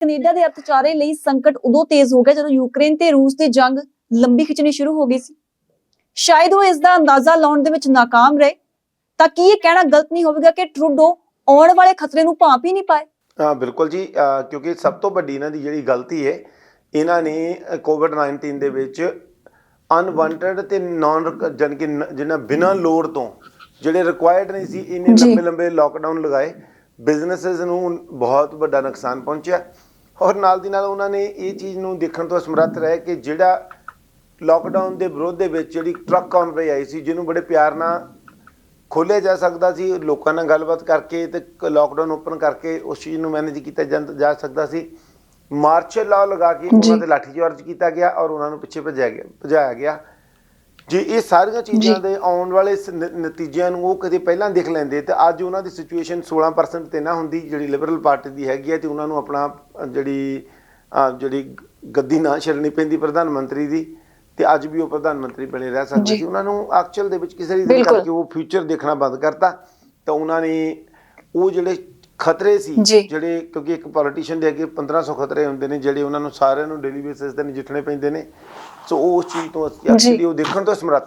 Canada ਦੇ ਅਰਥਚਾਰੇ ਲਈ ਸੰਕਟ ਉਦੋਂ ਤੇਜ਼ ਹੋ ਗਿਆ ਜਦੋਂ ਯੂਕਰੇਨ ਤੇ ਰੂਸ ਦੀ ਜੰਗ ਲੰਬੀ ਖਿੱਚਣੀ ਸ਼ੁਰੂ ਹੋ ਗਈ ਸੀ। ਸ਼ਾਇਦ ਉਹ ਇਸ ਦਾ ਅੰਦਾਜ਼ਾ ਲਾਉਣ ਦੇ ਵਿੱਚ ਨਾਕਾਮ ਰਹੇ। ਤਾਂ ਕੀ ਇਹ ਕਹਿਣਾ ਗਲਤ ਨਹੀਂ ਹੋਵੇਗਾ ਕਿ ਟਰੂਡੋ ਆਉਣ ਵਾਲੇ ਖਤਰੇ ਨੂੰ ਭਾਂਪ ਹੀ ਨਹੀਂ ਪਾਏ? ਹਾਂ ਬਿਲਕੁਲ ਜੀ। ਕਿਉਂਕਿ ਸਭ ਤੋਂ ਵੱਡੀ ਇਹਨਾਂ ਦੀ ਜਿਹੜੀ ਗਲਤੀ ਹੈ ਇਹਨਾਂ ਨੇ ਕੋਵਿਡ-19 ਦੇ ਵਿੱਚ ਅਨਵਾਂਟਡ ਤੇ ਨਾਨ ਜਨ ਕਿ ਜਿਹਨਾਂ ਬਿਨਾਂ ਲੋੜ ਤੋਂ ਜਿਹੜੇ ਰਿਕੁਆਇਰਡ ਨਹੀਂ ਸੀ ਇਹਨੇ ਲੰਬੇ ਲੰਬੇ ਲਾਕਡਾਊਨ ਲਗਾਏ। ਬਿਜ਼ਨੈਸਸ ਨੂੰ ਬਹੁਤ ਵੱਡਾ ਨੁਕਸਾਨ ਪਹੁੰਚਿਆ। ਔਰ ਨਾਲ ਦੀ ਨਾਲ ਉਹਨਾਂ ਨੇ ਇਹ ਚੀਜ਼ ਨੂੰ ਦੇਖਣ ਤੋਂ ਅਸਮਰੱਥ ਰਹੇ ਕਿ ਜਿਹੜਾ ਲੋਕਡਾਊਨ ਦੇ ਵਿਰੋਧ ਦੇ ਵਿੱਚ ਜਿਹੜੀ ਟਰੱਕ ਕਾਨਵੇ ਆਈ ਸੀ ਜਿਹਨੂੰ ਬੜੇ ਪਿਆਰ ਨਾਲ ਖੋਲ੍ਹਿਆ ਜਾ ਸਕਦਾ ਸੀ ਲੋਕਾਂ ਨਾਲ ਗੱਲਬਾਤ ਕਰਕੇ ਤੇ ਲੋਕਡਾਊਨ ਓਪਨ ਕਰਕੇ ਉਸ ਚੀਜ਼ ਨੂੰ ਮੈਨੇਜ ਕੀਤਾ ਜਾਂ- ਜਾ ਸਕਦਾ ਸੀ ਮਾਰਸ਼ਲ ਲਾਅ ਲਗਾ ਕੇ ਉਹਨਾਂ। ਤੇ ਲਾਠੀਚਾਰਜ ਕੀਤਾ ਗਿਆ ਔਰ ਉਹਨਾਂ ਨੂੰ ਪਿੱਛੇ ਭਜਾਇਆ ਗਿਆ ਭਜਾਇਆ ਗਿਆ ਜੇ ਇਹ ਸਾਰੀਆਂ ਚੀਜ਼ਾਂ। ਦੇ ਆਉਣ ਵਾਲੇ ਨਤੀਜਿਆਂ ਨੂੰ ਉਹ ਕਦੇ ਪਹਿਲਾਂ ਦੇਖ ਲੈਂਦੇ ਤੇ ਅੱਜ ਉਹਨਾਂ ਦੀ ਸਿਚੁਏਸ਼ਨ 16% ਤੇ ਨਾ ਹੁੰਦੀ ਜਿਹੜੀ ਲਿਬਰਲ ਪਾਰਟੀ ਦੀ ਹੈਗੀ ਹੈ ਤੇ ਉਹਨਾਂ ਨੂੰ ਆਪਣਾ ਜਿਹੜੀ ਜਿਹੜੀ ਗੱਦੀ ਨਾ ਛੱਡਣੀ ਪੈਂਦੀ ਪ੍ਰਧਾਨ ਮੰਤਰੀ ਦੀ ਤੇ ਅੱਜ ਵੀ ਉਹ ਪ੍ਰਧਾਨ ਮੰਤਰੀ ਬਣੇ ਰਹਿ ਸਕਦੇ। ਸੀ ਉਹਨਾਂ ਨੂੰ ਐਕਚੁਅਲ ਦੇ ਵਿੱਚ ਕਿਸੇ ਰੀਜ਼ਨ। ਕਰਕੇ ਉਹ ਫਿਊਚਰ ਦੇਖਣਾ ਬੰਦ ਕਰਤਾ ਤਾਂ ਉਹਨਾਂ ਨੇ ਉਹ ਜਿਹੜੇ ਖਤਰੇ ਸੀ ਜੀ। ਜਿਹੜੇ ਕਿਉਂਕਿ ਇੱਕ ਪੋਲੀਟੀਸ਼ੀਅਨ ਦੇ ਅੱਗੇ 1500 ਖਤਰੇ ਹੁੰਦੇ ਨੇ ਜਿਹੜੇ ਉਹਨਾਂ ਨੂੰ ਸਾਰਿਆਂ ਨੂੰ ਡੇਲੀ ਬੇਸਿਸ ਤੇ ਨਜਿੱਠਣੇ ਪੈਂਦੇ ਨੇ ਸੋ ਉਹ ਉਸ ਚੀਜ਼ ਤੋਂ ਜੀ। ਐਕਚੁਅਲੀ ਉਹ ਦੇਖਣ ਤੋਂ ਸਮਰੱਥ ਹੋ